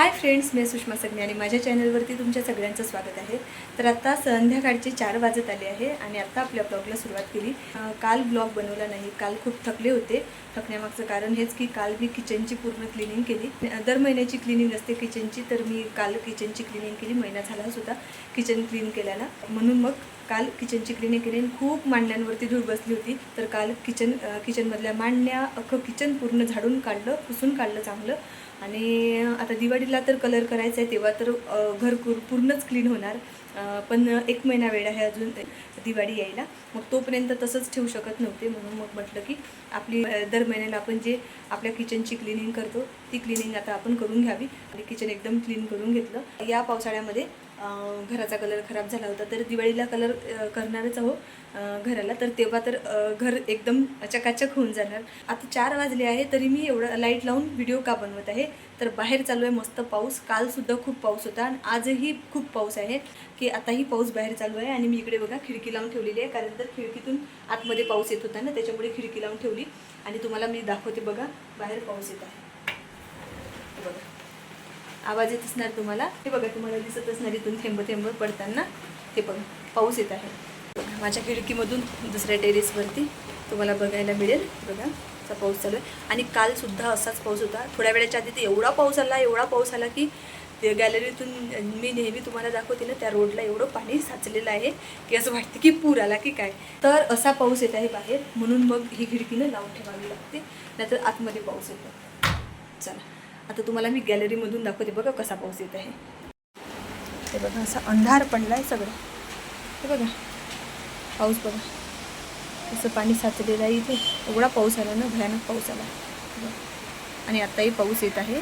Hi friends मी सुषमा सगने आणि माझ्या चॅनलवरती तुमच्या सगळ्यांचं स्वागत आहे. तर आत्ता संध्याकाळचे चार वाजत आले आहे आणि आत्ता आपल्या ब्लॉगला सुरुवात केली. काल ब्लॉग बनवला नाही काल खूप थकले होते. थकण्यामागचं कारण हेच की काल मी किचनची पूर्ण क्लिनिंग केली. दर महिन्याची क्लिनिंग असते किचनची तर मी काल किचनची क्लिनिंग केली महिना झालाच होता किचन क्लीन केल्याला. म्हणून मग काल किचनची क्लिनिंग केली आणि खूप मांडण्यांवरती धूळ बसली होती. तर काल किचन किचनमधल्या मांडण्या अख्खं किचन पूर्ण झाडून काढलं पुसून काढलं चांगलं. आणि आता दिवाळीला तर कलर करायचा आहे तेव्हा तर घर पूर्णच क्लीन होणार. पण एक महिना वेळ आहे अजून दिवाळी यायला. मग तोपर्यंत तसंच ठेवू शकत नव्हते. म्हणून मग म्हटलं की आपली दर महिन्याला आपण जे आपल्या किचनची क्लिनिंग करतो ती क्लिनिंग आता आपण करून घ्यावी. आणि किचन एकदम क्लीन करून घेतलं. या पावसाळ्यामध्ये घराचा कलर खराब झाला होता तर दिवाळीला कलर करणारच आहो घराला. तर तेव्हा तर घर एकदम चकाचक होऊन जाणार. आता चार वाजले आहे तरी मी एवढं लाइट लावून व्हिडिओ का बनवत आहे? तर बाहेर चालू आहे मस्त पाऊस. कालसुद्धा खूप पाऊस होता आणि आजही खूप पाऊस आहे की आताही पाऊस बाहेर चालू आहे आणि मी इकडे बघा खिडकी लावून ठेवलेली आहे कारण तर खिडकीतून आतमध्ये पाऊस येत होता ना त्याच्यामुळे खिडकी लावून ठेवली. आणि तुम्हाला मी दाखवते बघा बाहेर पाऊस येत आहे. बघा. आवाज येत असणार तुम्हाला. हे बघा तुम्हाला दिसत असणार इथून थेंब थेंब पडताना. हे बघा पाऊस येत आहे. माझ्या खिडकीमधून दुसऱ्या टेरेसवरती तुम्हाला बघायला मिळेल. बघा असा पाऊस चालू आहे. आणि कालसुद्धा असाच पाऊस होता. थोड्या वेळाच्या आधी तर एवढा पाऊस आला एवढा पाऊस आला की ते गॅलरीतून मी नेहमी तुम्हाला दाखवते ना त्या रोडला एवढं पाणी साचलेलं आहे की असं वाटतं की पूर आला की काय. तर असा पाऊस येत आहे बाहेर. म्हणून मग ही खिडकीनं लावून ठेवावी लागते. नाहीतर आतमध्ये पाऊस येतो. चला. आता तुम्हाला मी गॅलरीमधून दाखवते. बघा कसा पाऊस येत आहे. ते बघा असा अंधार पडला आहे सगळं. हे बघा पाऊस बघा. असं पाणी साचलेलं आहे इथे. एवढा पाऊस आला ना भयानक पाऊस आला. आणि आत्ताही पाऊस येत आहे.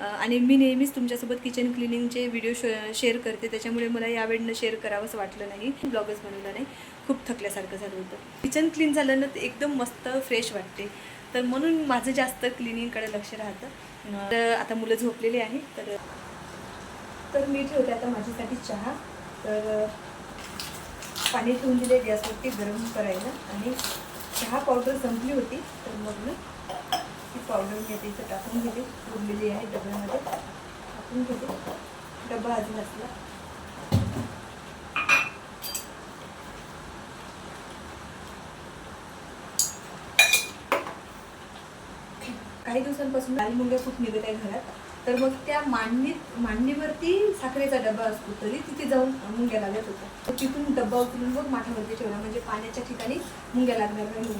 आणि मी नेहमीच तुमच्यासोबत किचन क्लिनिंगचे व्हिडिओ श शेअर करते. त्याच्यामुळे मला यावेळेनं शेअर करावंच वाटलं नाही. ब्लॉगच बनवला नाही. खूप थकल्यासारखं झालं होतं. किचन क्लीन झालं ना तर एकदम मस्त फ्रेश वाटते. तर म्हणून माझं जास्त क्लिनिंगकडे लक्ष राहतं. तर आता मुलं झोपलेली आहे तर तर मी ठेवते आता माझ्यासाठी चहा. तर पाणी ठेवून दिले गॅसवरती गरम करायला. आणि चहा पावडर संपली होती. तर मग ही पावडर मी आता इथं टाकून घेते. उरलेली आहे डब्यामध्ये. टाकून घेते. डबा अजून असला. काही दिवसांपासून लाल मुंग्या खूप निघत आहे घरात. तर मग त्या मांडणीत मांडणीवरती साखरेचा डबा असतो तरी तिथे जाऊन मुंग्या लागत होत्या. तर तिथून डब्बा उचलून मग माठावरती ठेवला. म्हणजे पाण्याच्या ठिकाणी मुंग्या लागणार नाही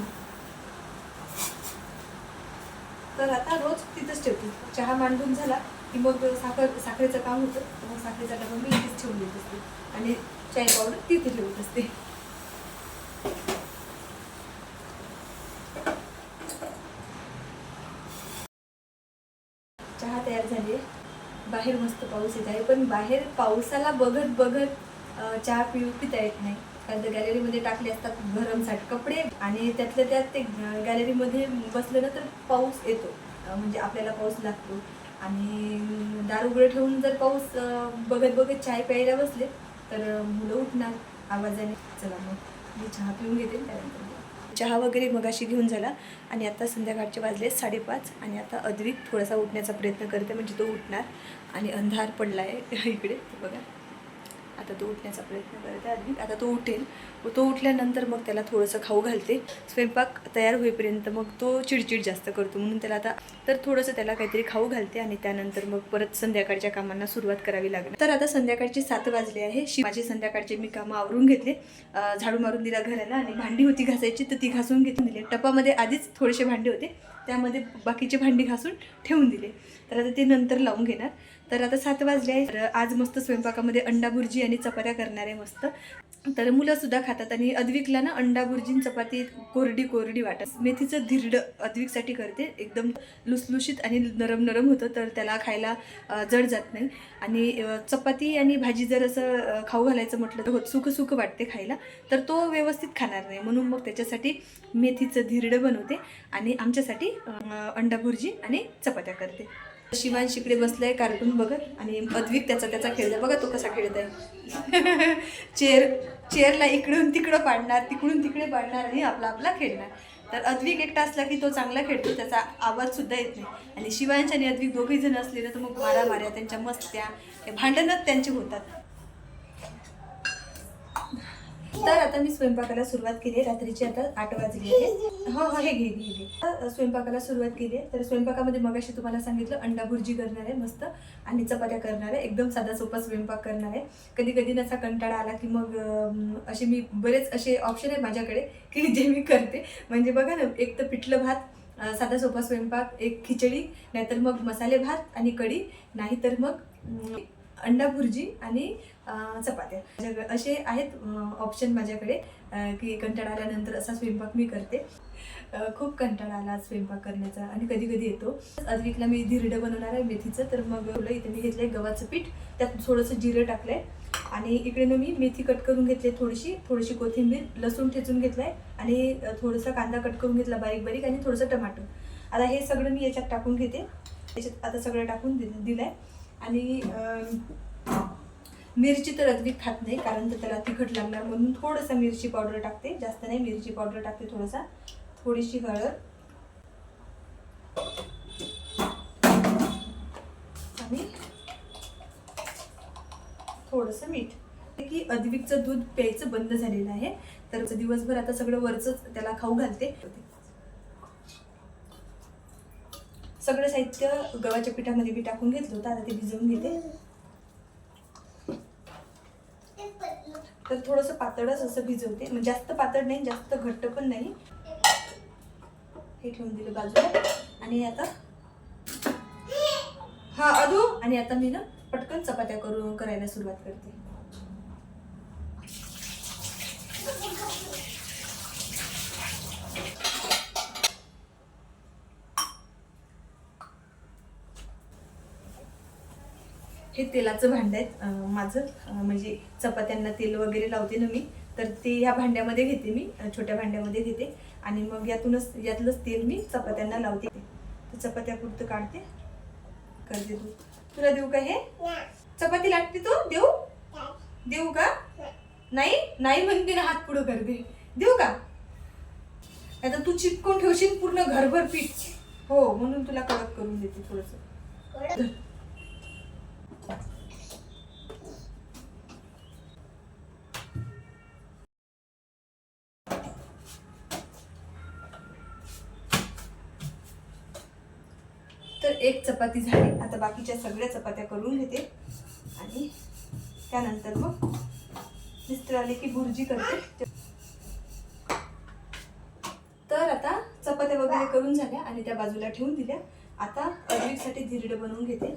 तर आता रोज तिथंच ठेवते. चहा मांडून झाला की मग साखर साखरेचं काम होतं. मग साखरेचा डबा मी इथेच ठेवून देत असते. आणि चाय पावडर तिथे ठेवत असते. चहा तयार झाली बाहेर मस्त पाऊस येत आहे. पण बाहेर पावसाला बघत बघत चहा पिऊ पिता येत नाही. कारण तर गॅलरीमध्ये टाकले असतात गरमसाठ कपडे आणि त्यातल्या त्यात ते गॅलरीमध्ये बसलं ना तर पाऊस येतो. म्हणजे आपल्याला पाऊस लागतो. आणि दार उघडं ठेवून जर पाऊस बघत बघत चाय प्यायला बसले तर मुलं उठणार आवाजाने. चला मग मी चहा पिऊन घेते त्यानंतर. चहा वगैरे मगाशी घेऊन झाला आणि आता संध्याकाळचे वाजले साडेपाच आणि आता अद्विक थोडासा उठण्याचा प्रयत्न करते म्हणजे तो उठणार आणि अंधार पडला आहे इकडे बघा. आता तो उठण्याचा प्रयत्न करते आधी आता तो उठेल. व तो उठल्यानंतर मग त्याला थोडंसं खाऊ घालते. स्वयंपाक तयार होईपर्यंत मग तो चिडचिड जास्त करतो. म्हणून त्याला आता तर थोडंसं त्याला काहीतरी खाऊ घालते आणि त्यानंतर मग परत संध्याकाळच्या कामांना सुरुवात करावी लागणार. तर आता संध्याकाळचे सात वाजले आहे. शि माझी संध्याकाळचे मी कामं आवरून घेतले. झाडू मारून दिला घराला आणि भांडी होती घासायची तर ती घासून घेतून दिली म्हणजे टपामध्ये आधीच थोडेसे भांडे होते. त्यामध्ये बाकीचे भांडी घासून ठेवून दिले. तर आता ते नंतर लावून घेणार. तर आता सात वाजले आहे तर आज मस्त स्वयंपाकामध्ये अंडा भुर्जी आणि चपात्या करणार आहे मस्त. तर मुलंसुद्धा खातात आणि अद्विकला ना अंडा भुर्जी चपाती कोरडी कोरडी वाटत. मेथीचं धिरडं अद्विकसाठी करते. एकदम लुसलुशीत आणि नरम नरम होतं तर त्याला खायला जड जात नाही. आणि चपाती आणि भाजी जर असं खाऊ घालायचं म्हटलं तर होत सुकं वाटते खायला. तर तो व्यवस्थित खाणार नाही. म्हणून मग त्याच्यासाठी मेथीचं धिरडं बनवते आणि आमच्यासाठी अंडा भुर्जी आणि चपात्या करते. शिवांश इकडे बसलाय कार्टून बघत आणि अद्विक त्याचा त्याचा खेळतोय. बघा तो कसा खेळत आहे चेअर चेअरला इकडून तिकडं पाडणार तिकडून तिकडे पाडणार आणि आपला आपला खेळणार. तर अद्विक एकटा असला की तो चांगला खेळतो त्याचा आवाजसुद्धा येत नाही. आणि शिवांश आणि अद्विक दोघेजण असले ना तर मग मारामाऱ्या त्यांच्या मस्त्या हे भांडणच त्यांचे होतात. तर आता मी स्वयंपाकाला सुरुवात केली आहे. रात्रीची आता आठ वाजली आहे. हो हो हे घे घे घे. स्वयंपाकाला सुरुवात केली आहे. तर स्वयंपाकामध्ये मगाशी तुम्हाला सांगितलं अंडा भुर्जी करणार आहे मस्त. आणि चपात्या करणार आहे. एकदम साधा सोपा स्वयंपाक करणार आहे. कधी कधी नसा कंटाळा आला की मग असे मी बरेच असे ऑप्शन आहे माझ्याकडे की जे मी करते. म्हणजे बघा ना एक तर पिठलं भात साधा सोपा स्वयंपाक एक खिचडी नाहीतर मग मसाले भात आणि कढी. नाहीतर मग अंडा भुर्जी आणि चपात्या. असे आहेत ऑप्शन माझ्याकडे. की कंटाळा आल्यानंतर असा स्वयंपाक मी करते. खूप कंटाळा आला स्वयंपाक करण्याचा आणि कधी कधी येतो. अद्विकला मी धिरडं बनवणार आहे मेथीचं तर मग बोललं इथे मी घेतलंय गव्हाचं पीठ. त्यात थोडंसं जिरं टाकलंय. आणि इकडे ना मी मेथी कट करून घेतली थोडीशी. थोडीशी कोथिंबीर लसूण ठेचून घेतलाय. आणि थोडंसं कांदा कट करून घेतला बारीक बारीक आणि थोडंसं टमाटर. आता हे सगळं मी याच्यात टाकून घेते. याच्यात आता सगळं टाकून दि दिलंय. आणि मिरची तर अगदी खात नाही कारण तर त्याला तिखट लागणार म्हणून थोडंसं मिरची पावडर टाकते. जास्त नाही मिरची पावडर टाकते थोडंसा. थोडीशी हळद. आणि थोडंसं मीठ. की अद्विकचं दूध प्यायचं बंद झालेलं आहे. तर दिवसभर आता सगळं वरचं त्याला खाऊ घालते. सगळं साहित्य गव्हाच्या पिठामध्ये मी टाकून घेतलं होतं आता ते भिजवून घेते. तर थोडंसं पातळच असं भिजवते. म्हणजे जास्त पातळ नाही जास्त घट्ट पण नाही. हे ठेवून दिलं बाजूला. आणि आता हा अदू! आणि आता मी ना पटकन चपात्या करू करायला सुरुवात करते. हे तेलाचं भांड आहे माझं म्हणजे चपात्यांना तेल वगैरे लावते ना मी तर ते ह्या भांड्यामध्ये घेते मी छोट्या भांड्यामध्ये घेते. आणि मग यातूनच यातलंच तेल मी चपात्यांना लावते. तर चपात्या पुरतं काढते. करते तू. तुला देऊ का हे? चपाती लागते तू? देऊ? देऊ का? नाही? नाही म्हणते ना हात पुढं करते. देऊ का? आता तू चिपकून ठेवशील पूर्ण घरभर पीठ. हो म्हणून तुला कडक करून देते थोडस. तर एक चपाती झाली. आता बाकीच्या सगळ्या चपात्या करून घेते. आणि त्यानंतर मग मिस्टर आले की भुर्जी करते. तर आता चपात्या वगैरे करून झाल्या आणि त्या बाजूला ठेवून दिल्या. आता अद्विकसाठी धिरडं बनवून घेते.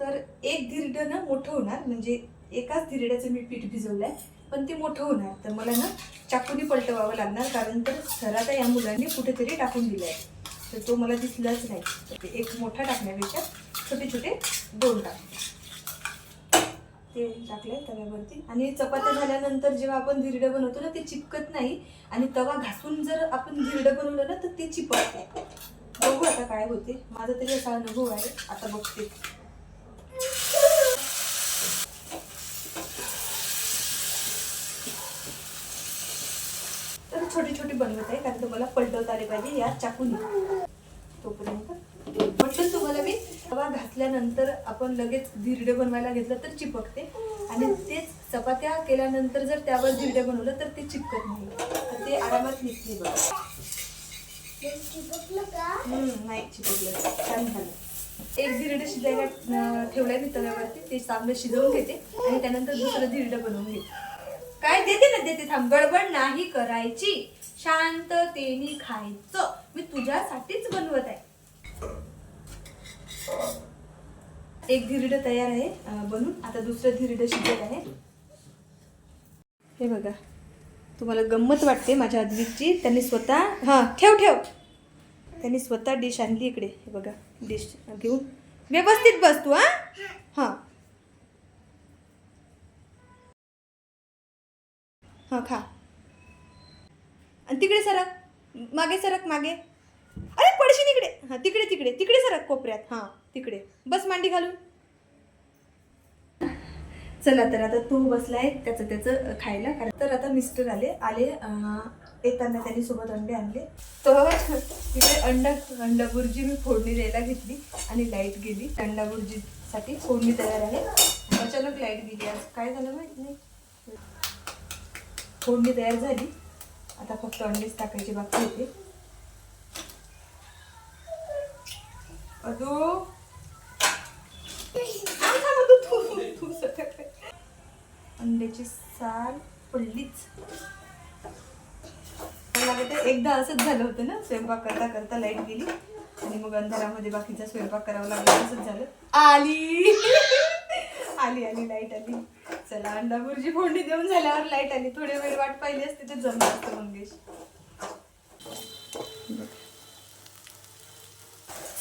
तर एक धिरडं ना मोठं होणार. म्हणजे एकाच धिरड्याचं मी पीठ भिजवलं आहे पण ते मोठं होणार. तर मला ना चाकूनी पलटवावं लागणार कारण तर सराता या मुलांनी कुठेतरी टाकून दिलंय. तर तो मला दिसलाच नाही. तर ते एक मोठा टाकण्यापेक्षा छोटे छोटे दोन टाकते. ते टाकले तव्यावरती. आणि चपात्या झाल्यानंतर जेव्हा आपण धिरडं बनवतो ना ते चिपकत नाही. आणि तवा घासून जर आपण धिरडं बनवलं ना तर ते चिपकते. बघू आता काय होते. माझा तरी असा अनुभव आहे. आता बघते. तर छोटी छोटी बनवत आहे कारण तुम्हाला पलटवता आले पाहिजे या चाकून तोपर्यंत म्हटलं तुम्हाला मी तवा घातल्यानंतर आपण लगेच धिरडे बनवायला घेतलं तर चिपकते. आणि तेच चपात्या केल्यानंतर जर त्यावर धिरडे बनवलं तर ते चिपकत नाही. तर ते आरामात निघते बघा. नाही चिपकलं. छान झालं. एक धिरडे शिजायला ठेवलंय मी तव्यावरती. ते चांगलं शिजवून घेते आणि त्यानंतर दुसरं धिरडं बनवून घेते. काय देते ना देते थांब. गडबड नाही करायची. शांततेने खायचं. मी तुझ्यासाठीच बनवत आहे. एक धिरड तयार आहे बनून. आता दुसरं धिरड शिजत आहे. हे बघा. तुम्हाला गंमत वाटते माझ्या अद्विकची. त्यांनी स्वतः हां ठेव ठेव. त्यांनी स्वतः डिश आणली इकडे. हे बघा डिश घेऊन. व्यवस्थित बस तू हां? हां. हां खा. आणि तिकडे सरक. मागे सरक मागे. अरे पडशील इकडे. हा तिकडे तिकडे. तिकडे सरक कोपऱ्यात. हा तिकडे. बस मांडी घालून. चला तर आता तो बसलाय त्याचं त्याचं खायला. कारण तर आता मिस्टर आले आले येताना त्यांनी सोबत अंडे आणले. तर तिथे अंडा अंडा बुर्जी मी फोडणी द्यायला घेतली आणि लाइट गेली. अंडा बुर्जीसाठी फोडणी तयार आहे. अचानक लाइट गेली. आज काय झालं माहीत नाही. फोडणी तयार झाली. आता फक्त अंडेच टाकायची बाकी होते. अदो अंड्याची साल पडलीच. मला एकदा असंच झालं होतं ना स्वयंपाक करता करता लाइट गेली. आणि मग अंधारामध्ये बाकीचा स्वयंपाक करावा लागला असंच झालं. आली. आली आली लाइट आली. चला अंडा भुर्जी फोडणी देऊन झाल्यावर लाइट आली. थोडी वेळ वाट पाहिली असते ते जमलं असतं मंगेश.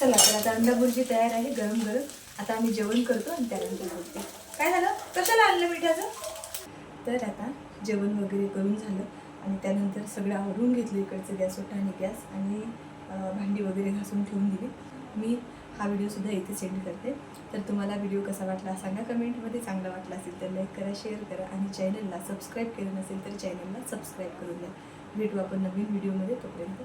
चला तर आता अंडाबुर्जी तयार आहे गरम गरम. आता आम्ही जेवण करतो आणि त्यानंतर बोलते काय झालं? कशाला आणलं मिठाचं? तर आता जेवण वगैरे करून झालं आणि त्यानंतर सगळं आवरून घेतलं इकडचं गॅस ओटा आणि गॅस आणि भांडी वगैरे घासून ठेवून दिली. मी हा व्हिडिओसुद्धा इथे सेंड करते. तर तुम्हाला व्हिडिओ कसा वाटला सांगा कमेंटमध्ये. चांगला वाटला असेल तर लाईक करा शेअर करा आणि चॅनलला सबस्क्राईब केलं नसेल तर चॅनलला सबस्क्राईब करून द्या. भेटू आपण नवीन व्हिडिओमध्ये तोपर्यंत.